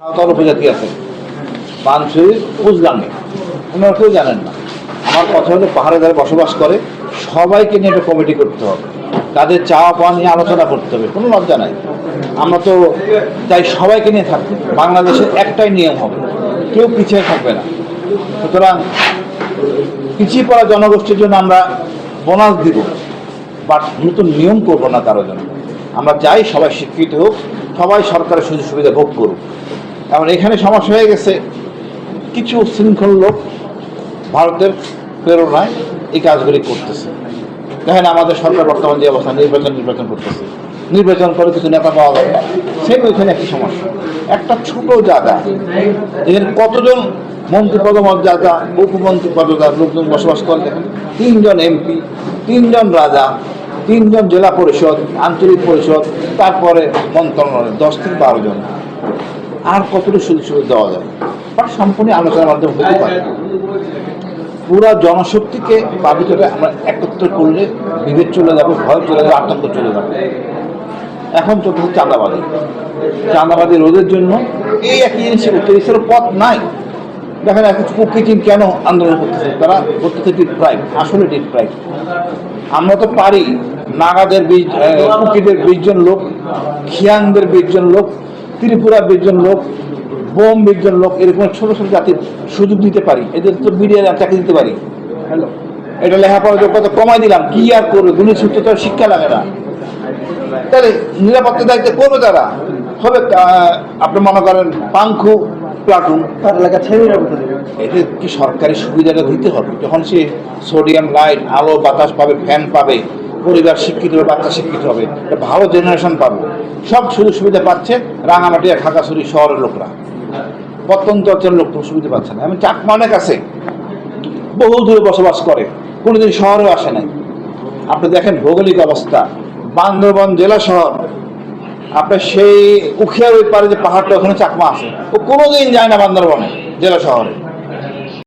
সাঁওতাল উপজাতি আছে। বানসুরি কুচগাঙ্গে ওনারা কেউ জানেন না। আমার কথা হলো পাহাড়ে যারা বসবাস করে, সবাইকে নিয়ে একটা কমিটি করতে হবে। তাদের চাওয়া পাওয়া নিয়ে আলোচনা করতে হবে। কোনো লজ্জা নাই। আমরা তো চাই সবাইকে নিয়ে থাকতে। বাংলাদেশের একটাই নিয়ম হবে। কেউ পিছিয়ে থাকবে না। সুতরাং পিছিয়ে পড়া জনগোষ্ঠীর জন্য আমরা বোনাস দিব। বাট নতুন নিয়ম করব না কারোর জন্য। আমরা চাই সবাই শিক্ষিত হোক, সবাই সরকারের সুযোগ সুবিধা ভোগ করুক। এখন এখানে সমস্যা হয়ে গেছে। কিছু শৃঙ্খল লোক ভারতের প্রেরণায় এই কাজগুলি করতেছে। দেখেন আমাদের সরকার বর্তমান যে অবস্থা, নির্বাচন নির্বাচন করতেছে। নির্বাচন করে কিছু নেতা পাওয়া যাবে সেম ওইখানে একই সমস্যা। একটা ছোট জায়গা এখানে কতজন মন্ত্রী পদমর্যাদা, উপমন্ত্রী পদমর্যাদার লোকজন বসবাস করে, দেখেন। তিনজন এমপি, তিনজন রাজা, তিনজন জেলা পরিষদ, আঞ্চলিক পরিষদ, তারপরে মন্ত্রণালয়, দশ থেকে বারো জন। আর কতটুকু সুযোগ সুবিধা দেওয়া যায়? বাট সম্পূর্ণ আলোচনার মাধ্যমে হতে পারে। পুরা জনশক্তিকে বাবিতরে আমরা একত্র করলে বিভেদ চলে যাবে, ভয় চলে যাবে, আতঙ্ক চলে যাবে। এখন চলতেছে চাঁদাবাদি চাঁদাবাদি রোধের জন্য এই একই জিনিস উত্তর পথ নাই। দেখেন এখন কুকিচিন কেন আন্দোলন করতেছে? তারা করতেছে ডিপ প্রাইভ আসলে ডিপ প্রাইভ আমরা তো পারি, নাগাদের বিশ কুকিদের বিশজন লোক খিয়াংদের বিশজন লোক ত্রিপুরা বিশজন লোক বোম বিশজন লোক এরকম ছোট ছোট জাতির সুযোগ দিতে পারি। এদের তো মিডিয়ার চাকরি দিতে পারি। এটা লেখাপড়া যোগ্যতা কমাই দিলাম কি আর করবে? গুণী সূত্র তো শিক্ষা লাগে না। তাহলে নিরাপত্তা দায়িত্ব করবে তারা হবে আপনি মনে করেন পাংখু প্লাটুন। তার এলাকা ছেড়ে নিরাপত্তা এদের কি সরকারি সুবিধাটা দিতে হবে? যখন সে সোডিয়াম লাইট আলো বাতাস পাবে ফ্যান পাবে পরিবার শিক্ষিত হবে, বাচ্চা শিক্ষিত হবে ভালো জেনারেশন পাবে। সব সুযোগ সুবিধা পাচ্ছে রাঙামাটি আর খাগড়াছড়ি শহরের লোকরা। প্রত্যন্ত অঞ্চলের লোক সুবিধা পাচ্ছে না। এমন চাকমা অনেক আছে, বহু দূরে বসবাস করে, কোনোদিন শহরেও আসে নাই। আপনি দেখেন ভৌগোলিক অবস্থা। বান্দরবন জেলা শহর। আপনার সেই উখিয়ার ওই পারে যে পাহাড়টা, ওখানে চাকমা আছে। ও কোনোদিন যায় না বান্দরবনে, জেলা শহরে।